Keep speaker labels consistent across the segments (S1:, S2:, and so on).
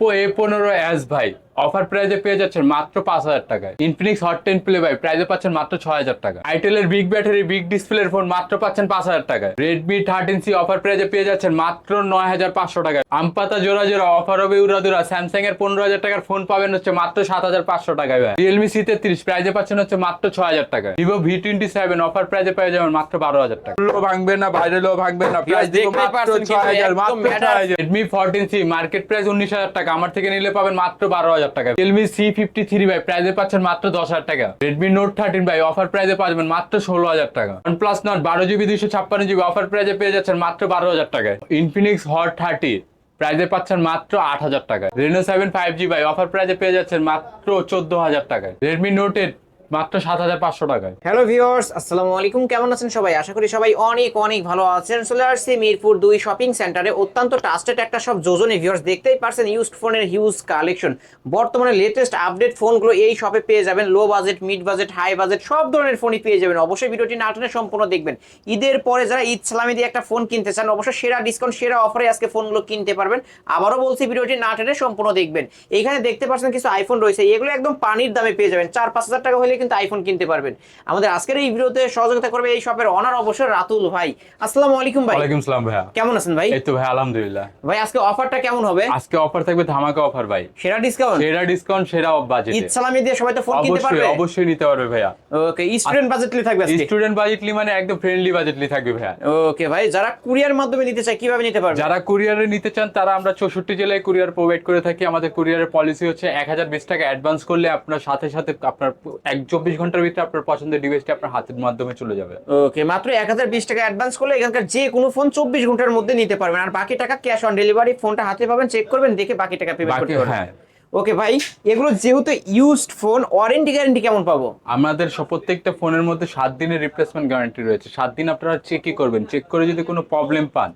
S1: Oppo এ পনেরো S ভাই। Offer প্রাইজে পেয়ে যাচ্ছেন মাত্র পাঁচ হাজার টাকায়। ইনফিনিক্স হট টেন প্লে ভাই প্রাইজে পাচ্ছেন মাত্র ছয় হাজার টাকা। আইটেলের বিগ ব্যাটারি বিগ ডিসপ্লের ফোন মাত্র পাচ্ছেন পাঁচ হাজার টাকায়। রেডমি থার্টিন সি অফার প্রাইজে পেয়ে যাচ্ছেন মাত্র নয় হাজার পাঁচশো টাকায়। আমপাতা জোড়া জোড়া অফার হবে উড়াদুরা স্যামসাং এর পনেরো হাজার টাকার ফোন পাবেন হচ্ছে মাত্র সাত হাজার পাঁচশো টাকায় ভাই। রিয়েলমি সি তেত্রিশ প্রাইজে পাচ্ছেন হচ্ছে মাত্র ছয় হাজার টাকা Vivo V twenty seven offer প্রাইজে পেয়ে যাবেন মাত্র বারো হাজার টাকা লো ভাঙবে না বাইরে লো ভাঙবে না প্রাইস মাত্র ছয় হাজার মাত্র ছয় হাজার। Redmi fourteen C market price উনিশ হাজার টাকা। আমার থেকে নিলে পাবেন মাত্র বারো হাজার টাকা। রিয়েলমি সি ফিফটি থ্রি ভাই প্রাইজে পাচ্ছেন মাত্র দশ হাজার টাকা। রেডমি নোট থার্টিন ভাই অফার প্রাইজে পাচ্ছেন মাত্র ষোলো হাজার টাকা। ওয়ান প্লাস নট বারো জিবি দুইশো ছাপ্পান্ন জিবি অফার প্রাইজে পেয়ে যাচ্ছেন মাত্র বারো হাজার টাকায়। ইনফিনিক্স হট থার্টি প্রাইজে পাচ্ছেন মাত্র আট হাজার টাকা রেনো সেভেন ফাইভ জি ভাই অফার প্রাইজে পেয়ে যাচ্ছেন মাত্র চোদ্দ হাজার টাকায়। রেডমি নোট এইট মাত্র সাত হাজার পাঁচশো টাকায়।
S2: হ্যালো ভিউয়ার্স, আসসালামু আলাইকুম। কেমন আছেন সবাই? আশা করি সবাই অনেক অনেক ভালো আছেন। চলে আসছি মিরপুর দুই শপিং সেন্টারে। অত্যন্ত ট্রাস্টেড একটা সব যোজনে ভিউয়ার্স। দেখতেই পারছেন ইউজড ফোনের হিউজ কালেকশন বর্তমানে লেটেস্ট আপডেট ফোনগুলো এই শপে পেয়ে যাবেন। Low budget mid budget high budget সব ধরনের ফোনই পেয়ে যাবেন। অবশ্যই ভিডিওটি না টেনে সম্পূর্ণ দেখবেন। ঈদের পরে যারা ঈদ সালামি দিয়ে একটা ফোন কিনতে চান, অবশ্যই সেরা ডিসকাউন্ট সেরা অফারে আজকে ফোনগুলো কিনতে পারবেন। আবারও বলছি, ভিডিওটি না টেনে সম্পূর্ণ দেখবেন। এখানে দেখতে পাচ্ছেন কিছু আইফোন রয়েছে। এগুলো একদম পানির দামে পেয়ে যাবেন। চার পাঁচ হাজার টাকা হলে কিন্তু আইফোন কিনতে পারবেন। আমাদের আজকের এই ভিডিওতে সহযোগিতা করবে এই শপের অনার অবশ্যই রাতুল ভাই। আসসালামু আলাইকুম ভাই।
S1: ওয়ালাইকুম সালাম ভাইয়া।
S2: কেমন আছেন ভাই?
S1: এই তো ভাই আলহামদুলিল্লাহ।
S2: ভাই আজকে অফারটা কেমন হবে?
S1: আজকে অফার থাকবে ধামাকা অফার ভাই।
S2: সেরা ডিসকাউন্ট
S1: সেরা ডিসকাউন্ট সেরা বাজেট
S2: ঈদ সালামি দিয়ে সবাই তো ফোন কিনতে
S1: অবশ্যই
S2: পারবে?
S1: অবশ্যই নিতে পারবে ভাইয়া।
S2: ওকে স্টুডেন্ট বাজেটলি থাকবে আজকে?
S1: স্টুডেন্ট বাজেটলি মানে একদম ফ্রেন্ডলি বাজেটলি থাকবে ভাইয়া।
S2: ওকে ভাই যারা কুরিয়ার মাধ্যমে নিতে চায় কীভাবে নিতে পারবে?
S1: যারা কুরিয়ারে নিতে চান তারা আমরা চৌষট্টি জেলায় কুরিয়ার প্রোভাইড করে থাকি। আমাদের কুরিয়ারের পলিসি হচ্ছে এক হাজার বিশ টাকা অ্যাডভান্স করলে আপনার সাথে সাথে আপনার এক চব্বিশ ঘণ্টার ভিতরে আপনার পছন্দের ডিভাইসটি আপনার হাতের মাধ্যমে চলে যাবে।
S2: ওকে মাত্র এক হাজার বিশ টাকা অ্যাডভান্স করলে এখানকার যে কোনো ফোন চব্বিশ ঘণ্টার মধ্যে নিতে পারবেন। আর বাকি টাকা ক্যাশ অন ডেলিভারি ফোনটা হাতে পাবেন চেক করবেন দেখে বাকি টাকা পেমেন্ট করতে পারবেন।
S1: হ্যাঁ।
S2: ওকে ভাই এগুলো যেহেতু ইউজড ফোন ওয়ারেন্টি গ্যারান্টি কেমন পাবো?
S1: আমাদের সব প্রত্যেকটা ফোনের মধ্যে সাত দিনের রিপ্লেসমেন্ট গ্যারান্টি রয়েছে। সাত দিন আপনারা চেকই করবেন। চেক করে যদি কোনো প্রবলেম পান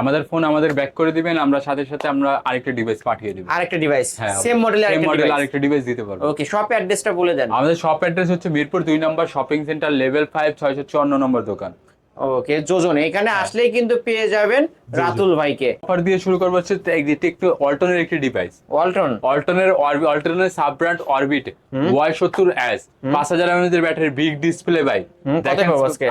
S1: আমাদের ফোন আমাদের ব্যাক করে দিবেন আমরা সাথে সাথে আমরা আরেকটা ডিভাইস পাঠিয়ে দেবো।
S2: আরেকটা ডিভাইস সেম আরেকটা
S1: মডেল আরেকটা ডিভাইস দিতে পারব।
S2: ওকে শপ অ্যাড্রেসটা বলে দেন।
S1: আমাদের শপ অ্যাড্রেস হচ্ছে মিরপুর দুই number shopping centre level five ছয়শো চুয়ান্ন নম্বর দোকান।
S2: ওকে যোজন। এখানে
S1: হ্যাঁ।
S2: আসলেই কিন্তু পেয়ে যাবেন রাতুল ভাইকে।
S1: অফার দিয়ে শুরু করব হচ্ছে টেকনো অল্টনের একটি ডিভাইস
S2: ওয়ালটন
S1: অল্টনের অল্টনের সাব ব্র্যান্ড অরবিট ওয়াই সত্তর এস পাঁচ হাজার এমএএর ব্যাটারি বিগ ডিসপ্লে ভাই।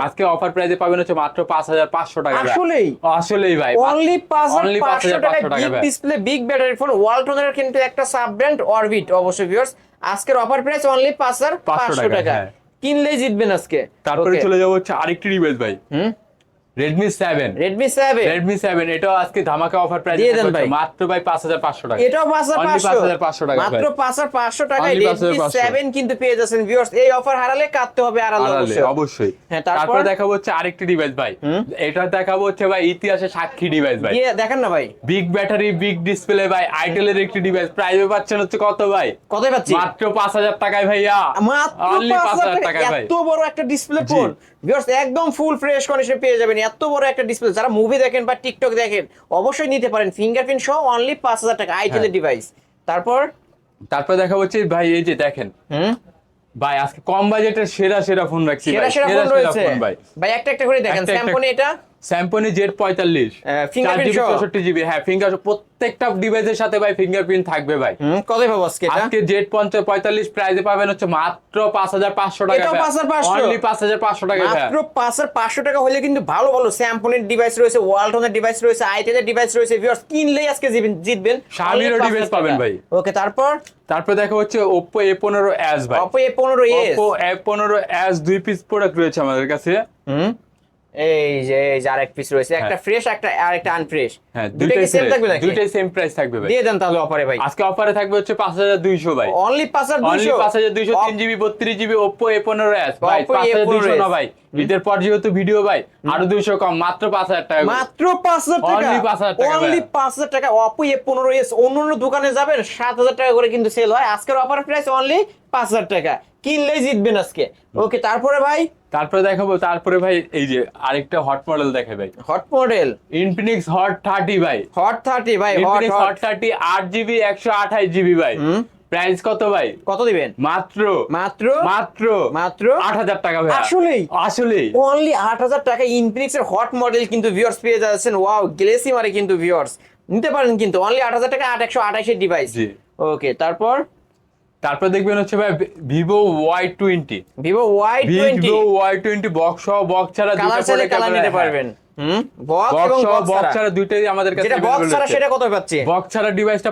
S2: আজকে?
S1: অফার প্রাইসে পাবেন হচ্ছে মাত্র পাঁচ হাজার পাঁচশো টাকা।
S2: আসলেই?
S1: আসলেই ভাই
S2: অনলি পাঁচ
S1: Only
S2: হাজার পাঁচশো
S1: টাকা
S2: ডিসপ্লে বিগ ব্যাটারি ফোন ওয়ালটনের কিন্তু একটা সাব ব্র্যান্ড অরবিট অবশ্যই ভিউয়ার্স আজকের অফার প্রাইস অনলি পাঁচ হাজার পাঁচশো
S1: টাকা,
S2: টাকা।
S1: হ্যাঁ।
S2: কিনলেই জিতবেন আজকে।
S1: তারপরে চলে যাব হচ্ছে আরেকটি ডিভাইস ভাই।
S2: হুম?
S1: Redmi seven
S2: Redmi seven
S1: Redmi seven এটাও আজকে ধামাকা অফার প্রাইস
S2: দিয়ে দেন ভাই।
S1: মাত্র ভাই পাঁচ হাজার পাঁচশো টাকা।
S2: এটাও পাঁচ হাজার পাঁচশো।
S1: টাকা
S2: মাত্র পাঁচ হাজার পাঁচশো টাকায় রেডমি সেভেন কিন্তু পেয়ে যাচ্ছেন ভিউয়ার্স এই অফার হারালে কাটতে হবে আড়ালে অবশ্যই। হ্যাঁ, তারপর?
S1: দেখাবো হচ্ছে আরেকটি ডিভাইস ভাই। এটা দেখাবো হচ্ছে ভাই ইতিহাসে সাক্ষী ডিভাইস ভাই।
S2: দেখেন না ভাই।
S1: বিগ ব্যাটারি বিগ ডিসপ্লে ভাই। আইটেলের একটি ডিভাইস প্রাইস পাচ্ছেন হচ্ছে কত ভাই?
S2: কতই পাচ্ছি?
S1: মাত্র পাঁচ হাজার টাকায় ভাইয়া।
S2: মাত্র পাঁচ হাজার টাকা
S1: টাকায় ভাই।
S2: এত বড় একটা ডিসপ্লে ফোন ভিউয়ার্স একদম ফুল ফ্রেশ কন্ডিশনে পেয়ে যাবেন। এত বড় একটা ডিসপ্লে যারা মুভি দেখেন বা টিকটক দেখেন অবশ্যই নিতে পারেন। ফিঙ্গারপ্রিন্ট সহ অনলি পাঁচ হাজার টাকা আইটেলের
S1: হ্যাঁ।
S2: ডিভাইস তারপর?
S1: তারপর দেখা হচ্ছে ভাই এই যে দেখেন।
S2: হুম?
S1: ভাই আজকে কম বাজেটের সেরা সেরা ফোন রাখছি
S2: সেরা সেরা ফোন রয়েছে।
S1: ভাই।
S2: একটা একটা করে দেখেন।
S1: একটা-
S2: এটা
S1: স্যামসং জেড পঁয়তাল্লিশ। চৌষট্টি জিবি হ্যাঁ ফিঙ্গার প্রত্যেকটা ডিভাইসের সাথে ভাই ফিঙ্গারপ্রিন্ট থাকবে ভাই।
S2: কতই পাবো আজকে
S1: আজকে জেড পঞ্চাশ পঁয়তাল্লিশ প্রাইজে পাবেন হচ্ছে মাত্র পাঁচ হাজার পাঁচশো টাকা
S2: এটাও 5,500
S1: অনলি পাঁচ হাজার পাঁচশো টাকা
S2: মাত্র পাঁচ হাজার পাঁচশো টাকা হলে কিন্তু ভালো ভালো স্যাম্পনের ডিভাইস রয়েছে ওয়ালটনের ডিভাইস রয়েছে আইটেলের ডিভাইস রয়েছে ভিউয়ার্স কিনলেই আজকে জিতবেন- জিতবেন
S1: Xiaomi-রও পাবেন ভাই।
S2: ওকে তারপর?
S1: তারপর দেখা হচ্ছে ওপ্পো এ পনেরো এস ভাই।
S2: অপো এ পনেরো এস
S1: এ পনেরো এস দুই পিস প্রোডাক্ট রয়েছে আমাদের কাছে।
S2: হুম। এই যে এই যে আরেক পিস রয়েছে। একটা
S1: হ্যাঁ।
S2: ফ্রেশ একটা আরেকটা আনফ্রেশ
S1: হ্যাঁ
S2: কি সেম থাকবে নাকি?
S1: দুইটাই সেম প্রাইস থাকবে ভাই।
S2: দিয়ে দেন তাহলে অফারে ভাই।
S1: আজকে অফারে থাকবে হচ্ছে পাঁচ হাজার দুইশো ভাই।
S2: অনলি পাঁচ হাজার
S1: অনলি
S2: দুইশো
S1: পাঁচ হাজার দুইশো তিন জিবি বত্রিশ জিবি ওপ্পো এ পনেরো এস ভাই
S2: Oppo
S1: পাঁচ হাজার দুইশো
S2: A15s
S1: না ভাই। ঈদের পর যেহেতু ভিডিও ভাই আরও দুইশো কম মাত্র পাঁচ হাজার টাকা
S2: মাত্র পাঁচ হাজার টাকা?
S1: Only 5,000 টাকা
S2: অনলি
S1: ভাই।
S2: পাঁচ হাজার টাকা। অপো এ পনেরো এস অন্য অন্য দোকানে যাবেন সাত হাজার টাকা করে কিন্তু সেল হয়। আজকের অফার প্রাইস অনলি পাঁচ হাজার টাকা। কিনলেই জিতবেন আজকে? ওকে তারপরে ভাই?
S1: তারপরে দেখাবো তারপরে ভাই এই যে আরেকটা হট মডেল দেখে ভাই।
S2: Hot model
S1: Infinix Hot thirty ভাই।
S2: হট থার্টি ভাই হট
S1: থার্টি আট জিবি একশো আঠাশ জিবি ভাই। প্রাইস কত ভাই?
S2: কত দিবেন?
S1: মাত্র।
S2: মাত্র?
S1: মাত্র।
S2: মাত্র?
S1: আট হাজার টাকা ভাই।
S2: আসলেই?
S1: আসলেই।
S2: অনলি আট হাজার টাকা ইনফিনিক্স এর হট মডেল কিন্তু ভিউয়ার্স পেয়ে যাচ্ছেন। ওয়াও গ্লেসি মারে কিন্তু ভিউয়ার্স নিতে পারেন কিন্তু অনলি আট হাজার টাকা আট একশো আঠাশের ডিভাইস ওকে তারপর?
S1: তারপর দেখবেন হচ্ছে ভাই Vivo Y twenty
S2: Vivo Y twenty
S1: Vivo Y twenty box সহ বক্স ছাড়া
S2: কালার চাইলে কালার নিতে পারবেন।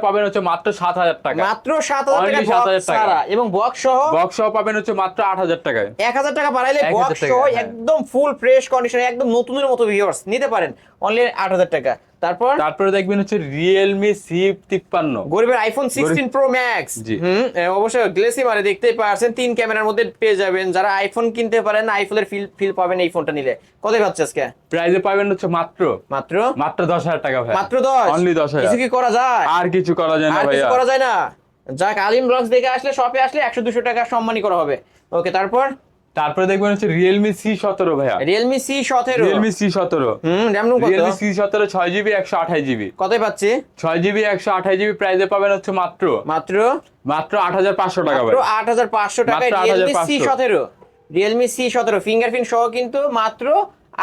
S1: পাবেন হচ্ছে মাত্র সাত হাজার টাকা।
S2: মাত্র সাত হাজার টাকা
S1: 7,000
S2: বক্স
S1: টাকা।
S2: এবং বক্স সহ
S1: বক্স সহ পাবেন হচ্ছে মাত্র আট হাজার টাকায়।
S2: এক হাজার টাকা বাড়াইলে বক্স সহ
S1: হ্যাঁ।
S2: একদম ফুল ফ্রেশ কন্ডিশনে একদম নতুনের মতো ভিউয়ার্স নিতে পারেন। অনলি আট হাজার টাকা। তারপর?
S1: তারপরে দেখবেন হচ্ছে রিয়েলমি সি তিপ্পান্ন
S2: গরিবের আইফোন সিক্সটিন প্রো ম্যাক্স হুম অবশ্যই গ্লেসি মারে দেখতেই পারছেন তিন ক্যামেরার মধ্যে পেয়ে যাবেন। যারা আইফোন কিনতে পারেন আইফোনের ফিল ফিল পাবেন এই ফোনটা নিলে। কত পাচ্ছে আজকে?
S1: প্রাইজে পাবেন হচ্ছে মাত্র।
S2: মাত্র?
S1: মাত্র দশ হাজার টাকা ভাই।
S2: মাত্র দশ?
S1: অনলি দশ হাজার।
S2: কিছু কি করা যায়?
S1: আর কিছু করা যায় না
S2: কিছু করা যায় না? যাক আলিম ব্লগস দেখে আসলে শপে আসলে একশো দুশো টাকা সম্মানই করা হবে। ওকে তারপর?
S1: তারপরে দেখবেন হচ্ছে রিয়েলমি সি সতেরো ভাইয়া।
S2: রিয়েলমি সি সতেরো।
S1: রিয়েলমি সি সতেরো। রিয়েলমি সি সতেরো ছয় জিবি একশো আঠাশ জিবি
S2: কতই পাচ্ছি?
S1: ছয় জিবি একশো আঠাশ জিবি প্রাইজে পাবেন হচ্ছে মাত্র।
S2: মাত্র?
S1: মাত্র আট হাজার পাঁচশো টাকা
S2: আট হাজার পাঁচশো
S1: টাকা
S2: রিয়েলমি সি সতেরো। রিয়েলমি সি সতেরো। ফিঙ্গারপ্রিন্ট সহ কিন্তু মাত্র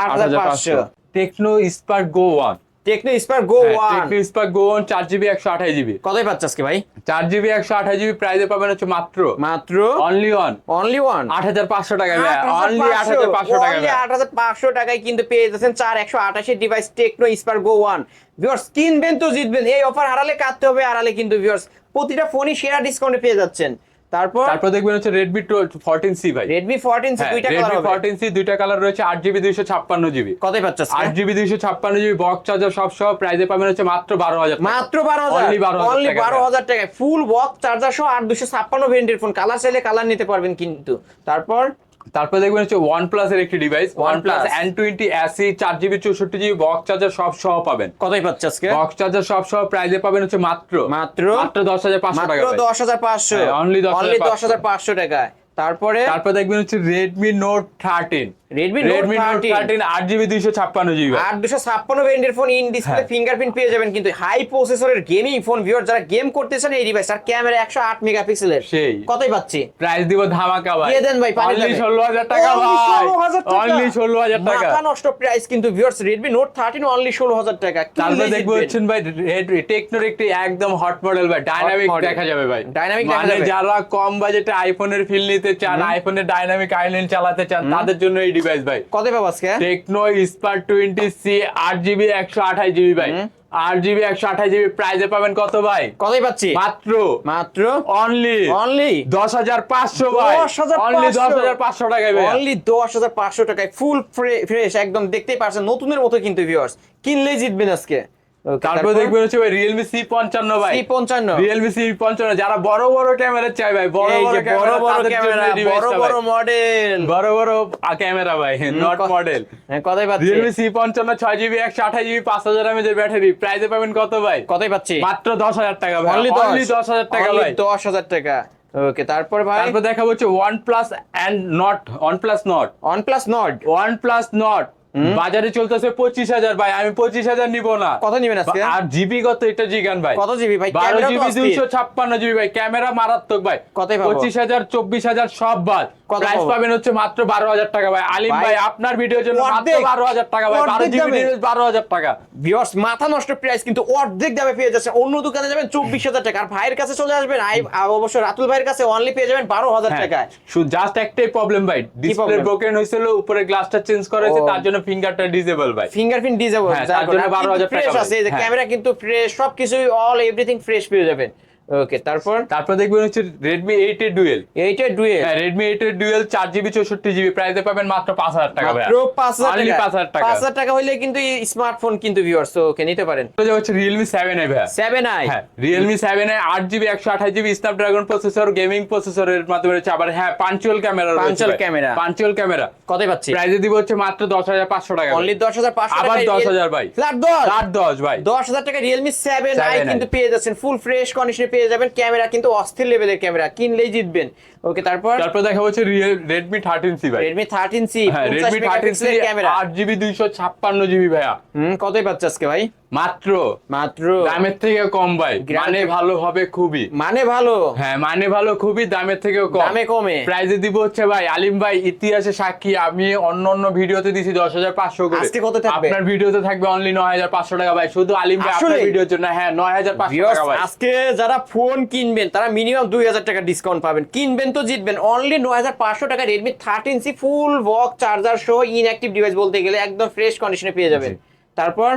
S2: আট হাজার পাঁচশো।
S1: Tecno Spark Go one
S2: Tecno Spark Go one
S1: Tecno Spark Go one চার জিবি একশো আঠাশ জিবি
S2: কতই পাচ্ছে আজকে ভাই?
S1: চার জিবি একশো আঠাশ জিবি প্রাইজে পাবেন হচ্ছে মাত্র।
S2: মাত্র?
S1: অনলি ওয়ান
S2: অনলি ওয়ান
S1: আট হাজার পাঁচশো টাকা ভাই অনলি আট হাজার পাঁচশো টাকা ভাই
S2: আট হাজার পাঁচশো টাকায় কিন্তু পেয়ে যাচ্ছেন চার একশো আঠাশের device Tecno Spark Go one viewers কিনবেন তো জিতবেন। এই অফার হারালে কাটতে হবে হারালে কিন্তু ভিউয়ার্স প্রতিটা ফোনই সেরা ডিসকাউন্টে পেয়ে যাচ্ছেন। তারপর?
S1: তারপর দেখবেন হচ্ছে ফোরটিন সি ভাই।
S2: রেডমি ফোরটিন
S1: হ্যাঁ
S2: দুইটা কালার হবে।
S1: Redmi সি দুইটা কালার রয়েছে আট জিবি দুইশো ছাপ্পান্ন জিবি
S2: কতই পাচ্ছে আজকে?
S1: আট জিবি দুইশো ছাপ্পান্ন জিবি বক্স চার্জার সব সহ প্রাইসে পাবেন হচ্ছে মাত্র বারো হাজার
S2: মাত্র বারো হাজার।
S1: Only 12,000
S2: অনলি
S1: টাকা
S2: বারো হাজার টাকায়। ফুল বক্স চার্জার সহ আট দুশো ছাপ্পান্ন ভেরিয়েন্টের ফোন কালার চাইলে কালার নিতে পারবেন কিন্তু। তারপর?
S1: তারপর দেখবেন হচ্ছে ওয়ান প্লাস এর একটি device OnePlus N twenty SE চার জিবি চৌষট্টি জিবি বক্স চার্জার সব সহ পাবেন।
S2: কতই পাচ্ছে আজকে?
S1: বক্স চার্জার সব সহ প্রাইজে পাবেন হচ্ছে মাত্র
S2: মাত্র?
S1: মাত্র দশ হাজার পাঁচশো টাকা
S2: দশ হাজার পাঁচশো।
S1: হ্যাঁ, only 10,500
S2: অনলি দশ হাজার পাঁচশো টাকায়। তারপরে?
S1: তারপর দেখবেন হচ্ছে Redmi Note thirteen
S2: Redmi Note
S1: Redmi Note
S2: 13
S1: thirteen আট জিবি দুইশো ছাপ্পান্ন জিবি
S2: আট দুশো ছাপ্পান্ন ফোন ইন ডিসপ্লে। ফিঙ্গারপ্রিন্ট পেয়ে যাবেন। কিন্তু হাই প্রসেসরের গেমিং ফোন ভিউয়ার যারা গেম করতেছেন এই ডিভাইস আর ক্যামেরা একশো আট মেগাপিক্সেলের
S1: সেই।
S2: কতই পাচ্ছি?
S1: প্রাইস দিব ধামাকা ভাই।
S2: দিয়ে দেন ভাই, পানি
S1: অনলি। ষোলো হাজার টাকা ভাই।
S2: 16,000 টাকা।
S1: অনলি ষোলো হাজার টাকা।
S2: মাথা নষ্ট প্রাইস কিন্তু viewers Redmi Note thirteen only ষোলো হাজার টাকা।
S1: তারপর দেখব হচ্ছেন ভাই টেকনোর একটি একদম হট মডেল ভাই। ডাইনামিক দেখা যাবে ভাই।
S2: Dynamic দেখা
S1: মানে
S2: যাবে।
S1: যারা কম বাজেটে আইফোনের ফিল নিতে চান আইফোনের ডাইনামিক আইল্যান্ড চালাতে চান তাদের জন্য এই ডিভাইস ভাই।
S2: কতই পাবো আজকে?
S1: টেকনো স্পার টোয়েন্টি সি আট জিবি একশো আঠাশ জিবি ভাই। আট জিবি একশো আঠাশ জিবি প্রাইজে পাবেন কত ভাই?
S2: কতই পাচ্ছি?
S1: মাত্র।
S2: মাত্র?
S1: অনলি
S2: অনলি
S1: দশ হাজার পাঁচশো ভাই।
S2: 10,500
S1: অনলি দশ হাজার পাঁচশো টাকায় ভাই।
S2: অনলি দশ হাজার পাঁচশো টাকায় ফুল ফ্রেশ একদম দেখতেই পারছেন নতুনের মতো কিন্তু ভিউয়ার্স কিনলেই জিতবেন আজকে।
S1: তারপর দেখবেন হচ্ছে ভাই রিয়েলমি সি পঞ্চান্ন ভাই।
S2: পঞ্চান্ন।
S1: রিয়েলমি সি পঞ্চান্ন যারা বড় বড় ক্যামেরা চাই ভাই বড় বড়
S2: বড় বড় ক্যামেরা বড় বড় মডেল
S1: বড় বড় ক্যামেরা ভাই নট মডেল
S2: কতই পাচ্ছি।
S1: রিয়েলমি সি পঞ্চান্ন ছয় জিবি একশো আঠাশ জিবি পাঁচ হাজার এমএজের ব্যাটারি প্রাইসে পাবেন কত ভাই?
S2: কতই পাচ্ছি।
S1: মাত্র দশ হাজার টাকা ভাই।
S2: অনলি
S1: অনলি দশ। হাজার টাকা ভাই।
S2: দশ হাজার টাকা। ওকে তারপর ভাই?
S1: তারপর দেখা হচ্ছে OnePlus and Nord OnePlus Nord
S2: OnePlus
S1: বাজারে চলতেছে পঁচিশ হাজার ভাই আমি পঁচিশ হাজার নিবো না।
S2: কত নিবেন আজকে?
S1: আর জিবি কত? এটা জিগান ভাই।
S2: কত জিবি ভাই?
S1: বারো জিবি দুইশো ছাপ্পান্ন জিবি ভাই। ক্যামেরা মারাত্মক ভাই।
S2: পাবো?
S1: পঁচিশ হাজার চব্বিশ হাজার সব বাদ। প্রাইস পাবেন হচ্ছে মাত্র বারো হাজার টাকা ভাই। আলিম
S2: ভাই,
S1: আপনার ভিডিওর জন্য মাত্র বারো হাজার টাকা ভাই। বারো জিবি। বারো হাজার টাকা।
S2: ভিউয়ার্স মাথা নষ্ট প্রাইস কিন্তু অর্ধেক দামে পেয়ে যাচ্ছে। অন্য দোকানে যাবেন চব্বিশ হাজার টাকা। আর ভাইয়ের কাছে চলে আসবেন অবশ্য রাতুল ভাইয়ের কাছে অনলি পেয়ে যাবেন বারো হাজার
S1: হ্যাঁ।
S2: টাকায়।
S1: জাস্ট একটাই প্রবলেম ভাই। ডিসপ্লে ব্রোকেন হয়েছিল উপরে গ্লাসটা চেঞ্জ করা হয়েছে তার জন্য ফিঙ্গারটা ডিজেবল ভাই।
S2: ফিঙ্গারপ্রিন্ট ডিজেবল
S1: হ্যাঁ, তার জন্য 12,000 টাকা
S2: আছে এই যে। ক্যামেরা কিন্তু ফ্রেশ সবকিছুই অল এভরিথিং ফ্রেশ পেয়ে যাবেন। ওকে তারপর?
S1: তারপর দেখবেন হচ্ছে রেডমি এইট এর ডুয়েল
S2: এইটা ডুয়েল
S1: হ্যাঁ রেডমি এইট এর ডুয়েল চার জিবি চৌষট্টি জিবি প্রাইসে পাবেন মাত্র পাঁচ হাজার টাকা
S2: মাত্র পাঁচ হাজার টাকা?
S1: 5,000 টাকা।
S2: পাঁচ হাজার টাকা হইলে কিন্তু স্মার্টফোন কিন্তু ভিউয়ার্স ওকে নিতে পারেন।
S1: এটা হচ্ছে রিয়েলমি সেভেন এ ভাই
S2: সেভেন আই
S1: হ্যাঁ রিয়েলমি সেভেন এ আট জিবি একশো আঠাশ জিবি স্ন্যাপড্রাগন প্রসেসর গেমিং প্রসেসরের মাধ্যমে রয়েছে। আবার হ্যাঁ punctual camera
S2: Punctual camera।
S1: Punctual camera
S2: কতই পাচ্ছি?
S1: প্রাইসে দিব হচ্ছে মাত্র দশ হাজার পাঁচশো টাকা
S2: অনলি দশ হাজার পাঁচশো
S1: আবার 10,000 ভাই।
S2: ফ্ল্যাট দশ!
S1: চার দশ ভাই।
S2: দশ হাজার টাকা রিয়েলমি সেভেন আই কিন্তু পেয়ে যাচ্ছেন। ফুল ফ্রেশ কন্ডিশনে পেয়ে পেয়ে যাবেন ক্যামেরা কিন্তু অস্থির লেভেলের ক্যামেরা। কিনলেই জিতবেন। ওকে তারপর?
S1: তারপর দেখা হচ্ছে রিয়েল রেডমি থার্টিন সি ভাই।
S2: Redmi thirteen C
S1: Redmi thirteen C
S2: camera.
S1: আট জিবি দুইশো ছাপ্পান্ন জিবি ভাইয়া।
S2: হুম কতই পাচ্ছে আজকে ভাই?
S1: মাত্র।
S2: মাত্র।
S1: দামের থেকে কম ভাই। মানে ভালো হবে খুবই।
S2: মানে ভালো।
S1: হ্যাঁ মানে ভালো খুবই দামের থেকেও কম।
S2: দামে কমে।
S1: প্রাইজে দিব হচ্ছে ভাই আলিম ভাই ইতিহাসে সাক্ষী। আমি অন্য অন্য ভিডিওতে দিছি দশ হাজার পাঁচশো করে।
S2: আজকে কত থাকবে?
S1: আপনার ভিডিওতে থাকবে অনলি নয় হাজার পাঁচশো টাকা ভাই। শুধু আলিম ভাই আপনার ভিডিওর জন্য হ্যাঁ নয় হাজার পাঁচশো টাকা ভাই।
S2: আজকে যারা ফোন কিনবেন তারা মিনিমাম দুই হাজার টাকা ডিসকাউন্ট পাবেন। কিনবেন তো জিতবেন। অনলি নয় হাজার পাঁচশো টাকা রেডমি থার্টিন সি ফুল বক চার্জার সহ ইনঅ্যাক্টিভ ডিভাইস বলতে গেলে একদম ফ্রেশ কন্ডিশনে পেয়ে যাবেন। তারপর?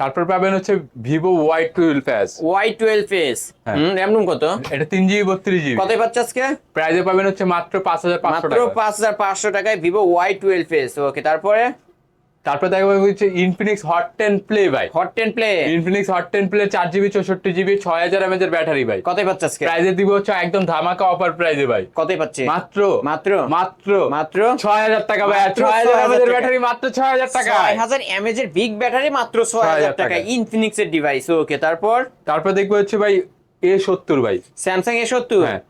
S1: তারপর পাবেন হচ্ছে Vivo Y twelve S
S2: Y twelve S
S1: হ্যাঁ।
S2: র্যাম রুম কত?
S1: এটা তিন জিবি বত্রিশ জিবি।
S2: কতই পাচ্ছে আজকে?
S1: প্রাইজে পাবেন হচ্ছে মাত্র পাঁচ হাজার পাঁচশো
S2: মাত্র
S1: টাকা
S2: পাঁচ হাজার পাঁচশো টাকায় Vivo Y twelve S okay তারপরে?
S1: তারপর দেখা হচ্ছে ইনফিনিক্স হট টেন প্লে ভাই।
S2: Hot ten Play
S1: Infinix Hot ten Play চার জিবি চৌষট্টি জিবি ছয় হাজার এমএচ এর ব্যাটারি ভাই।
S2: কতই পাচ্ছে আজকে?
S1: প্রাইজে দিব হচ্ছে একদম ধামাকা অফার প্রাইজে ভাই।
S2: কতই পাচ্ছে?
S1: মাত্র?
S2: মাত্র?
S1: মাত্র?
S2: মাত্র?
S1: ছয় হাজার টাকা ভাই। ছয় হাজার
S2: 6,000
S1: এমএচ এর ব্যাটারি মাত্র ছয় হাজার টাকা।
S2: ছয় হাজার এমএজ এর বিগ ব্যাটারি মাত্র ছয় হাজার টাকা।
S1: টাকা।
S2: ইনফিনিক্স এর ডিভাইস ওকে তারপর?
S1: তারপর দেখব হচ্ছে ভাই এ সত্তর ভাই।
S2: স্যামসাং এ সত্তর?
S1: হ্যাঁ।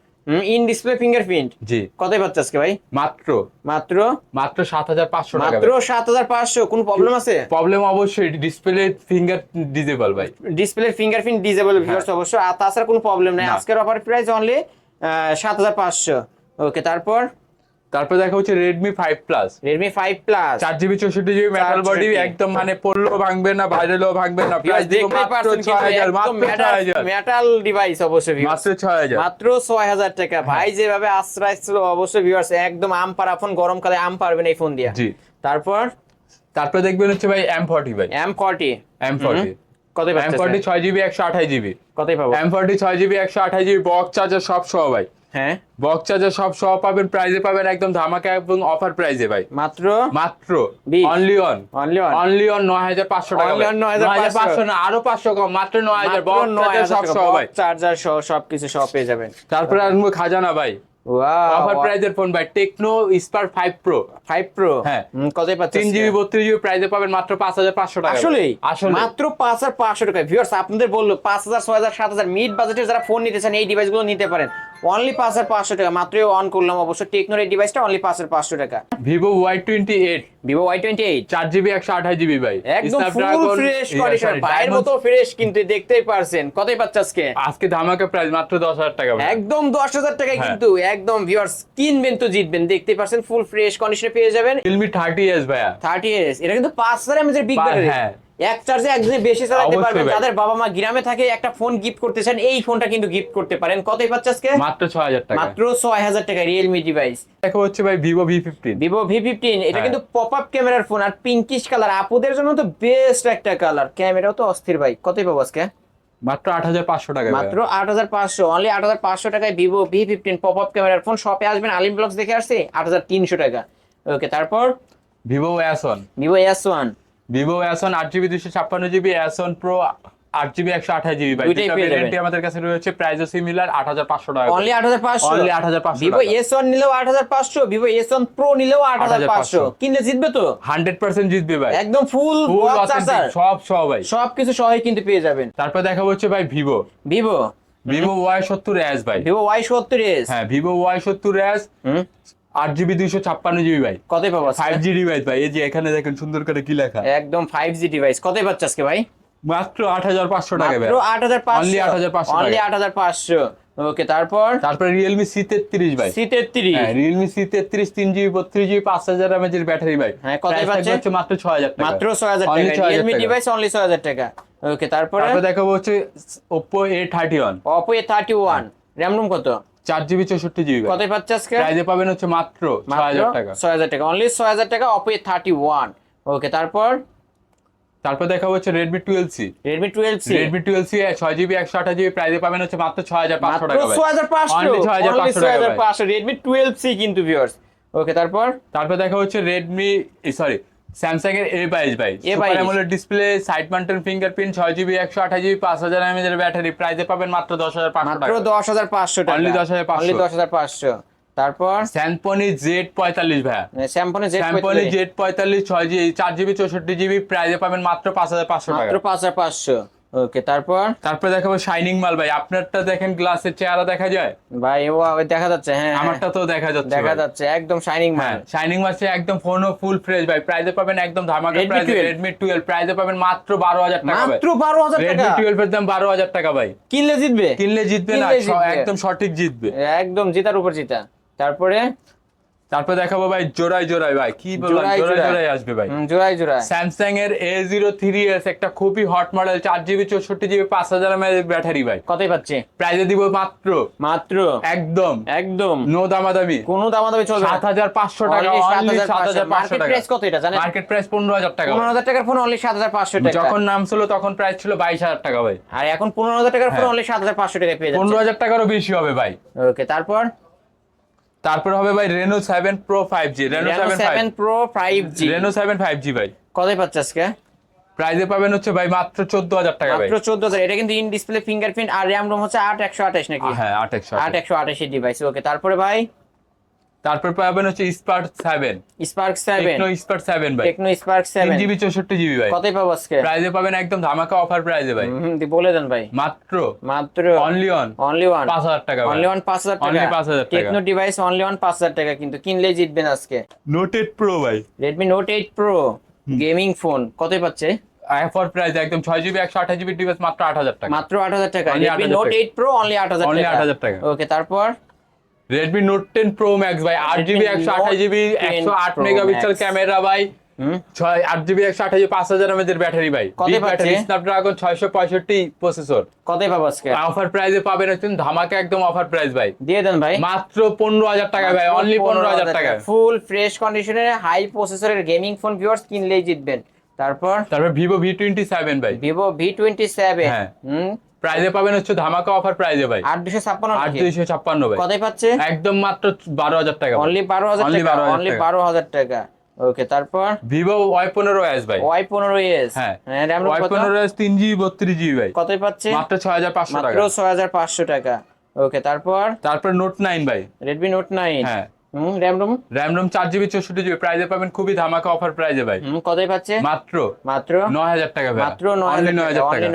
S2: ইন ডিসপ্লে ফিঙ্গারপ্রিন্ট
S1: জি।
S2: কতই পাচ্ছে আজকে ভাই?
S1: মাত্র।
S2: মাত্র?
S1: মাত্র সাত হাজার পাঁচশো
S2: মাত্র সাত হাজার পাঁচশো। কোন প্রবলেম আছে?
S1: প্রবলেম অবশ্যই ডিসপ্লে ফিঙ্গার ডিজেবল ভাই।
S2: ডিসপ্লে ফিঙ্গারপ্রিন্ট ডিজেবল ভিউয়ার্স অবশ্যই। আর তাছাড়া কোনো প্রবলেম নেই। আজকের অফার প্রাইস অনলি সাত হাজার পাঁচশো। ওকে তারপর?
S1: তারপর দেখা হচ্ছে Redmi five plus
S2: Redmi five plus
S1: চার জিবি চৌষট্টি জিবি মেটাল বডি একদম মানে পড়লেও ভাঙবে না ভাইরালও ভাঙবে না প্রাইস মাত্র ছয় হাজার মাত্র
S2: মেটাল ডিভাইস অবশ্যই।
S1: মাত্র ছয় হাজার।
S2: মাত্র ছয় হাজার টাকা। ভাই যেভাবে আশ্রয় ছিল অবশ্যই ভিউয়ার্স একদম আম পারা ফোন গরমকালে আম পারবেন এই ফোন দিয়ে।
S1: জি।
S2: তারপর?
S1: তারপর দেখবেন হচ্ছে ভাই এম ফর্টি ভাই।
S2: এম ফর্টি
S1: এম ফর্টি
S2: কতই পাবো?
S1: বক্স চার্জার সব সহ ভাই।
S2: হ্যাঁ?
S1: বক্স চার্জার সব সহ পাবেন প্রাইজে পাবেন একদম ধামাকা এবং অফার প্রাইজে ভাই।
S2: মাত্র?
S1: মাত্র। অনলি অন
S2: অনলি
S1: অন টাকা
S2: Only on 9,500
S1: পাঁচশো। না আরও পাঁচশো কম মাত্র নয় হাজার বক্স চার্জার সব সহ ভাই।
S2: চার্জার সহ সবকিছু সব পেয়ে যাবেন।
S1: তারপরে আসব খাজানা ভাই? অফার প্রাইজের ফোন ভাই Tecno Spark five Pro
S2: five Pro
S1: হ্যাঁ।
S2: কতই পাচ্ছেন
S1: তিন জিবি বত্রিশ জিবি প্রাইজে পাবেন মাত্র পাঁচ হাজার পাঁচশো টাকা
S2: আসলে
S1: আসলে
S2: মাত্র হাজার টাকা ভিউয়ার্স আপনাদের বলল পাঁচ হাজার ছয় হাজার সাত হাজার। মিড বাজেটের যারা ফোন নিতে চান এই ডিভাইসগুলো নিতে পারেন। অনলি পাঁচ হাজার পাঁচশো টাকা। মাত্রই অন করলাম অবশ্য। টেকনোর এই ডিভাইসটা অনলি পাঁচ হাজার পাঁচশো টাকা।
S1: Vivo Y twenty eight
S2: Vivo Y twenty eight
S1: চার জিবি একশো আঠাশ জিবি ভাই।
S2: একদম ফুল ফ্রেশ কন্ডিশন ভাইয়ের মতো ফ্রেশ কিন্তু দেখতেই পারছেন। কতই পাচ্ছে আজকে?
S1: আজকে ধামাকা প্রাইস মাত্র দশ হাজার টাকা
S2: একদম দশ হাজার টাকায়
S1: হ্যাঁ।
S2: কিন্তু একদম ভিউয়ার্স কিনবেন তো জিতবেন। দেখতেই পারছেন ফুল ফ্রেশ কন্ডিশনে পেয়ে যাবেন।
S1: রিয়েলমি থার্টি এস ভাইয়া।
S2: থার্টি এস এটা কিন্তু পাঁচ হাজার এমএজের বিগ ব্যাটারি
S1: হ্যাঁ।
S2: এক চার্জে একদিনে বেশি চালাতে পারবেন। যাদের বাবা মা গ্রামে থাকে একটা ফোন গিফট করতে চান এই ফোনটা কিন্তু গিফট করতে পারেন। কতই পাচ্ছে আজকে?
S1: মাত্র ছয় হাজার টাকা।
S2: মাত্র ছয় হাজার টাকা রিয়েলমি ডিভাইস
S1: দেখো হচ্ছে ভাই ফিফটিন
S2: ভিভো ভি ফিফটিন এটা
S1: হ্যাঁ।
S2: কিন্তু পপ আপ ক্যামেরার ফোন আর পিঙ্কিশ কালার আপুদের জন্য তো বেস্ট একটা কালার ক্যামেরাও তো অস্থির ভাই। কতই পাবো আজকে?
S1: মাত্র আট হাজার পাঁচশো টাকা
S2: মাত্র আট হাজার পাঁচশো। অনলি আট হাজার পাঁচশো টাকায় Vivo V fifteen pop up ক্যামেরার ফোন শপে আসবেন আলিম ব্লগস দেখে আসছে আট হাজার তিনশো টাকা। ওকে তারপর?
S1: Vivo S one
S2: Vivo S one
S1: Vivo one আট জিবি দুশো ছাপ্পান্ন জিবি ওয়ান প্রো আট জিবি একশো আঠাশ জিবি ভাই দুইটা আমাদের কাছে রয়েছে প্রাইসও সিমিলার আট হাজার পাঁচশো টাকা
S2: অনলি আট হাজার পাঁচশো?
S1: Only 8,500
S2: ভিভো
S1: টাকা।
S2: এস ওয়ান নিলেও আট হাজার পাঁচশো ভিভো এস ওয়ান প্রো নিলেও আট হাজার পাঁচশো। কিনলে জিতবে তো?
S1: হান্ড্রেড পার্সেন্ট জিতবে ভাই।
S2: একদম ফুল
S1: সব সব ভাই।
S2: সবকিছু সহই কিন্তু পেয়ে যাবেন।
S1: তারপর দেখা হচ্ছে ভাই ভিভো
S2: ভিভো
S1: ভিভো ওয়াই সত্তর এস ভাই।
S2: ভিভো ওয়াই সত্তর এস
S1: হ্যাঁ ভিভো ওয়াই সত্তর এস আট জিবি দুইশো ছাপ্পান্ন জিবি ভাই।
S2: কতই পাবো?
S1: ফাইভ জি ডিভাইস ভাই এই যে এখানে দেখেন সুন্দর করে কি লেখা।
S2: একদম ফাইভ জি ডিভাইস কতই পাচ্ছে আজকে ভাই?
S1: মাত্র আট হাজার পাঁচশো টাকা
S2: মাত্র আট হাজার পাঁচশো।
S1: Only 8,500
S2: অনলি আট হাজার পাঁচশো। ওকে তারপর?
S1: তারপরে রিয়েলমি সি তেত্রিশ ভাই।
S2: সি তেত্রিশ।
S1: হ্যাঁ রিয়েলমি সি তেত্রিশ তিন জিবি বত্রিশ জিবি পাঁচ হাজার এমএচ এর ব্যাটারি ভাই।
S2: হ্যাঁ, কত পাচ্ছে?
S1: মাত্র ছয় হাজার
S2: মাত্র ছয় হাজার টাকা। রিয়েলমি ডিভাইস অনলি ছয় হাজার টাকা। ওকে তারপরে?
S1: দেখাবো হচ্ছে Oppo A thirty one
S2: Oppo A thirty one RAM ROM কত?
S1: চার জিবি চৌষট্টি জিবি
S2: কতই পাচ্ছে আজকে?
S1: প্রাইজে পাবেন হচ্ছে মাত্র ছয় হাজার টাকা।
S2: ছয় হাজার টাকা। অনলি ছয় হাজার টাকা অপো থার্টি ওয়ান ওকে তারপর?
S1: তারপর দেখাবো হচ্ছে Redmi twelve C
S2: Redmi twelve C
S1: Redmi twelve C ছয় জিবি একশো আঠাশ জিবি প্রাইজে পাবেন হচ্ছে মাত্র ছয় হাজার পাঁচশো টাকা।
S2: ছয় হাজার পাঁচশো।
S1: 6,500 টাকা
S2: পাঁচশো। রেডমি টুয়েলভ সি কিন্তু ভিউয়ার্স ওকে তারপর?
S1: তারপর দেখা হচ্ছে রেডমি সরি স্যামসাং এর এ বাইশ ভাই
S2: A22
S1: super AMOLED display side mounted fingerprint ছয় জিবি একশো আঠাশ জিবি পাঁচ হাজার এমএজ এর ব্যাটারি প্রাইজে পাবেন মাত্র দশ হাজার পাঁচশো
S2: মাত্র দশ হাজার পাঁচশো টাকা।
S1: Only 10,500
S2: অনলি দশ হাজার পাঁচশো। তারপর?
S1: স্যামপনি জেড পঁয়তাল্লিশ ভাইয়া।
S2: স্যামপনি জেড
S1: স্যামপনি জেড পঁয়তাল্লিশ ছয় জিবি চার জিবি চৌষট্টি জিবি প্রাইজে পাবেন মাত্র পাঁচ হাজার পাঁচশো টাকা।
S2: মাত্র পাঁচ হাজার পাঁচশো। ওকে তারপর?
S1: তারপর দেখাবো শাইনিং মাল ভাই। আপনারটা দেখেন গ্লাসের চেহারা দেখা যায়?
S2: ভাই ও দেখা যাচ্ছে হ্যাঁ হ্যাঁ,
S1: আমারটা তো দেখা যাচ্ছে
S2: দেখা যাচ্ছে একদম শাইনিং
S1: হ্যাঁ
S2: মাল
S1: শাইনিং মাসে একদম ফোনও ফুল ফ্রেশ ভাই। প্রাইজে পাবেন একদম ধামাকা
S2: Redmi
S1: প্রাইজে
S2: 12
S1: রেডমি টুয়েলভ প্রাইজে পাবেন মাত্র বারো হাজার টাকা
S2: মাত্র বারো হাজার
S1: রেডমি
S2: টাকা?
S1: টুয়েলভ এর দাম বারো হাজার টাকা ভাই।
S2: কিনলে জিতবে?
S1: কিনলে জিতবে না। একদম সঠিক জিতবে।
S2: একদম জিতার উপর জিতা। তারপরে?
S1: তারপর দেখাবো ভাই জোড়ায় জোড়ায় ভাই। কি বললাম?
S2: জোড়ায়
S1: জোড়ায় আসবে ভাই।
S2: জোড়ায় জোড়ায়।
S1: স্যামসাং এর এ জিরো থ্রি এস একটা খুবই হট মডেল চার জিবি চৌষট্টি জিবি পাঁচ হাজার এমএএচ ব্যাটারি ভাই।
S2: কতই পাচ্ছে?
S1: প্রাইজে দিব মাত্র।
S2: মাত্র?
S1: একদম।
S2: একদম।
S1: নো দামাদামি।
S2: কোনো দামাদামি চলবে
S1: সাত হাজার পাঁচশো টাকা সাত হাজার পাঁচশো টাকা।
S2: প্রাইস কত এটা জানেন?
S1: মার্কেট প্রাইস পনেরো হাজার টাকা
S2: পনেরো হাজার টাকার ফোন অনলি সাত হাজার পাঁচশো টাকা।
S1: যখন নাম ছিল তখন প্রাইস ছিল বাইশ হাজার টাকা ভাই।
S2: আর এখন পনেরো হাজার টাকার ফোন
S1: হ্যাঁ।
S2: অনলি সাত হাজার পাঁচশো টাকা পেয়ে
S1: পনেরো হাজার টাকারও বেশি হবে ভাই।
S2: ওকে তারপর?
S1: তারপর হবে ভাই Reno seven Pro five G Reno seven
S2: Pro five G
S1: Reno seven five G ভাই।
S2: কতই পাচ্ছে আজকে?
S1: প্রাইজে পাবেন হচ্ছে ভাই মাত্র চোদ্দ হাজার টাকা ভাই।
S2: মাত্র চোদ্দ হাজার এটা কিন্তু ইন ডিসপ্লে ফিঙ্গারপ্রিন্ট আর র্যাম রোম হচ্ছে আট একশো আঠাশ নাকি?
S1: হ্যাঁ আট একশো
S2: আট একশো আঠাশের ডিভাইস ওকে তারপরে ভাই
S1: তারপর পাবেন হচ্ছে Spark seven
S2: Spark seven
S1: Tecno Spark seven ভাই।
S2: টেকনো স্পার্ক
S1: তিন
S2: সেভেন
S1: জিবি চৌষট্টি জিবি ভাই।
S2: কতই পাবো আজকে?
S1: প্রাইজে পাবেন একদম ধামাকা অফার প্রাইজে ভাই।
S2: হুম, দি বলে দেন ভাই।
S1: মাত্র?
S2: মাত্র?
S1: অনলি অন
S2: অনলি ওয়ান
S1: পাঁচ হাজার টাকা
S2: অনলি ওয়ান পাঁচ হাজার
S1: Only
S2: টাকা?
S1: 5,000 টাকা।
S2: টেকনো ডিভাইস অনলি ওয়ান পাঁচ হাজার টাকা কিন্তু কিনলেই জিতবেন আজকে।
S1: নোটেড প্রো ভাই।
S2: Redmi Note eight Pro gaming phone কতই পাচ্ছে?
S1: অফার প্রাইস একদম ছয় জিবি একশো আঠাশ জিবি ডিভাইস মাত্র আট হাজার টাকা।
S2: মাত্র আট হাজার টাকা।
S1: Only
S2: রেডমি
S1: 8,000
S2: নোট
S1: টাকা।
S2: এইট প্রো অনলি আট হাজার
S1: Only
S2: টাকা।
S1: 8,000 টাকা।
S2: ওকে তারপর?
S1: Redmi Note ten Pro Max ভাই আট জিবি একশো আঠাশ জিবি একশো আট মেগাপিক্সেল ক্যামেরা ভাই। ছয় আট জিবি একশো আঠাশ পাঁচ হাজার এমএজের ব্যাটারি ভাই। Big স্ন্যাপড্রাগন ছয়শো পঁয়ষট্টি প্রসেসর
S2: কতই পাবো আজকে?
S1: অফার প্রাইসে পাবেন হচ্ছে ধামাকা একদম অফার প্রাইস ভাই।
S2: দিয়ে দেন ভাই।
S1: মাত্র পনেরো হাজার টাকা ভাই অনলি পনেরো হাজার টাকা।
S2: ফুল ফ্রেশ কন্ডিশনের হাই প্রসেসরের গেমিং ফোন ভিউয়ার্স কিনলেই জিতবেন। তারপর?
S1: তারপর ভিভো ভি টোয়েন্টি সেভেন ভাই।
S2: ভিভো ভি টোয়েন্টি সেভেন
S1: হ্যাঁ।
S2: হুম?
S1: প্রাইসে পাবেন হচ্ছে ধামাকা অফার প্রাইসে ভাই।
S2: আট দুশো ছাপ্পান্ন
S1: আট ছাপ্পান্ন ভাই।
S2: কতই পাচ্ছে?
S1: একদম মাত্র বারো হাজার টাকা
S2: অনলি বারো হাজার টাকা অনলি। বারো হাজার টাকা। ওকে তারপর?
S1: ভিভো ওয়াই পনেরো এস ভাই।
S2: ওয়াই পনেরো এস
S1: হ্যাঁ। ওয়াই পনেরো এস তিন জিবি বত্রিশ জিবি ভাই।
S2: কতই পাচ্ছে?
S1: মাত্র ছয় হাজার পাঁচশো
S2: মাত্র
S1: টাকা
S2: ছয় হাজার পাঁচশো টাকা। ওকে তারপর?
S1: তারপর নোট নাইন ভাই।
S2: রেডমি নোট নাইন
S1: হ্যাঁ।
S2: হুম র্যাম রোম
S1: র্যাম রোম চার জিবি চৌষট্টি জিবি পাবেন খুবই ধামাকা অফার ভাই।
S2: কতই পাচ্ছে?
S1: মাত্র
S2: মাত্র?
S1: নয় হাজার টাকা
S2: মাত্র নয়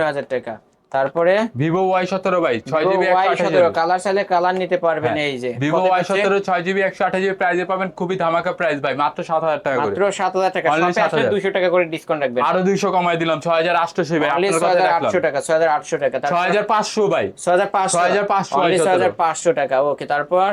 S2: হাজার টাকা। তারপরে
S1: ভিভো ওয়াই সতেরো ভাই ছয় জিবি
S2: সতেরো কালার চাইলে কালার নিতে পারবেন
S1: হ্যাঁ।
S2: এই যে।
S1: Vivo Y? সতেরো ছয় জিবি একশো আঠাশ জিবি প্রাইজে পাবেন। খুবই ধামাকা প্রাইস ভাই মাত্র সাত হাজার টাকা করে।
S2: মাত্র সাত হাজার টাকা।
S1: Only
S2: শপে আসলে
S1: 7,000
S2: দুশো টাকা করে ডিসকাউন্ট রাখবেন।
S1: আরও দুইশো কমাই দিলাম ছয় হাজার আটশো ভাই
S2: ছয় হাজার আটশো টাকা ছয় হাজার আটশো টাকা।
S1: ছয় হাজার পাঁচশো ভাই।
S2: ছয় হাজার পাঁচশো।
S1: 6,500
S2: হাজার
S1: পাঁচশো
S2: ছয় হাজার পাঁচশো টাকা। ওকে তারপর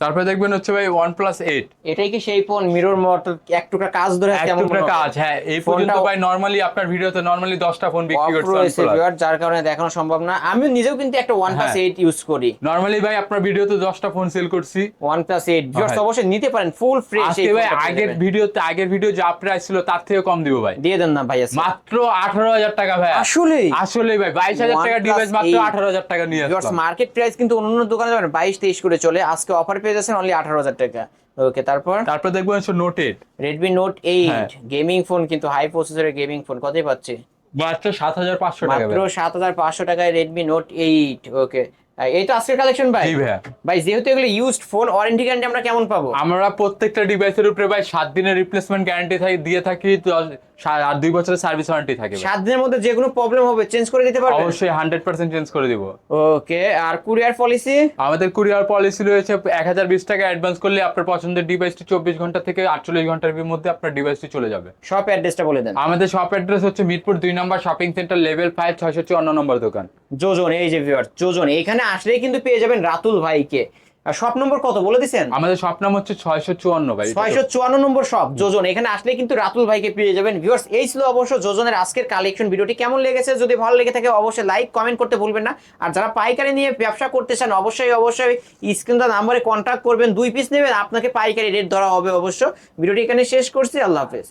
S1: তারপরে দেখবেন হচ্ছে ভাই ওয়ান প্লাস এইট
S2: এটাই কি সেই ফোন মিরর মতো এক টুকরা কাজ ধরে আছে
S1: এক টুকরা কাজ হ্যাঁ এই পর্যন্ত ভাই নরমালি আপনার ভিডিওতে নরমালি দশটা ফোন বিক্রি করছে
S2: যার কারণে দেখানো সম্ভব না। আমি নিজেও কিন্তু একটা ওয়ান প্লাস। এইট ইউজ করি।
S1: নরমালি ভাই আপনার ভিডিওতে দশটা ফোন সেল করছি।
S2: ওয়ান প্লাস এইট
S1: হ্যাঁ।
S2: অবশ্যই নিতে পারেন ফুল ফ্রেশ
S1: ভাই আগের ভিডিওতে আগের ভিডিও যা প্রাইস ছিল তার থেকে কম দিব ভাই।
S2: দিয়ে দেন না ভাই
S1: মাত্র আঠারো হাজার টাকা ভাই।
S2: আসলে
S1: আসলে ভাই বাইশ হাজার টাকা ডিভাইস মাত্র আঠারো হাজার টাকা নিয়ে
S2: মার্কেট প্রাইস কিন্তু অন্য অন্য দোকানে যাবেন বাইশ তেইশ করে চলে। আজকে অফার পেয়ে যাচ্ছেন অনলি আঠারো হাজার টাকা। ওকে তারপর?
S1: তারপর দেখব হচ্ছে Note eight
S2: Redmi Note. Eight gaming phone কিন্তু হাই প্রসেসরের গেমিং ফোন কতই পাচ্ছে?
S1: মাত্র সাত হাজার পাঁচশো টাকা
S2: মাত্র সাত হাজার পাঁচশো টাকায় রেডমি নোট এইট ওকে তো আজকের কালেকশন ভাই।
S1: জি ভাইয়া।
S2: ভাই যেহেতু এগুলো ইউজড ফোন ওয়ারেন্টি গ্যারান্টি আমরা কেমন পাবো?
S1: আমরা প্রত্যেকটা ডিভাইসের উপরে ভাই সাত দিনের রিপ্লেসমেন্ট গ্যারান্টি দিয়ে থাকি আর দুই বছরের সার্ভিস ওয়ারেন্টি থাকে ভাই।
S2: সাত দিনের মধ্যে যে কোনো প্রবলেম হবে চেঞ্জ করে দিতে পারবেন
S1: অবশ্যই হান্ড্রেড পার্সেন্ট চেঞ্জ করে দিব।
S2: ওকে আর কুরিয়ার পলিসি
S1: আমাদের কুরিয়ার পলিসি রয়েছে এক হাজার বিশ টাকা অ্যাডভান্স করলে আপনার পছন্দের ডিভাইসটি চব্বিশ ঘণ্টা থেকে আটচল্লিশ ঘণ্টার মধ্যে আপনার ডিভাইসটি চলে যাবে।
S2: শপ অ্যাড্রেসটা বলে দেন।
S1: আমাদের শপ অ্যাড্রেস হচ্ছে মিরপুর দুই number shopping centre level five ছয়শো চুয়ান্ন নম্বর দোকান।
S2: যোজন এই যে ভিউয়ার যোজন এখানে আসলেই কিন্তু পেয়ে যাবেন রাতুল ভাইকে। আর শপ নম্বর কত বলে দিছেন?
S1: আমাদের শপ নাম হচ্ছে ছয়শো চুয়ান্ন ভাই
S2: ছয়শো চুয়ান্ন নম্বর শপ যোজন এখানে আসলে কিন্তু রাতুল ভাইকে পেয়ে যাবেন। ভিউয়ার্স এই ছিল অবশ্য যোজনের আজকের কালেকশন ভিডিওটি কেমন লেগেছে? যদি ভালো লেগে থাকে অবশ্যই লাইক কমেন্ট করতে ভুলবেন না। আর যারা পাইকারি নিয়ে ব্যবসা করতে চান অবশ্যই অবশ্যই স্ক্রিনটা নাম্বারে কন্ট্যাক্ট করবেন দুই পিস নেবেন আপনাকে পাইকারি রেট ধরা হবে অবশ্য। ভিডিওটি এখানে শেষ করছি আল্লাহ হাফেজ।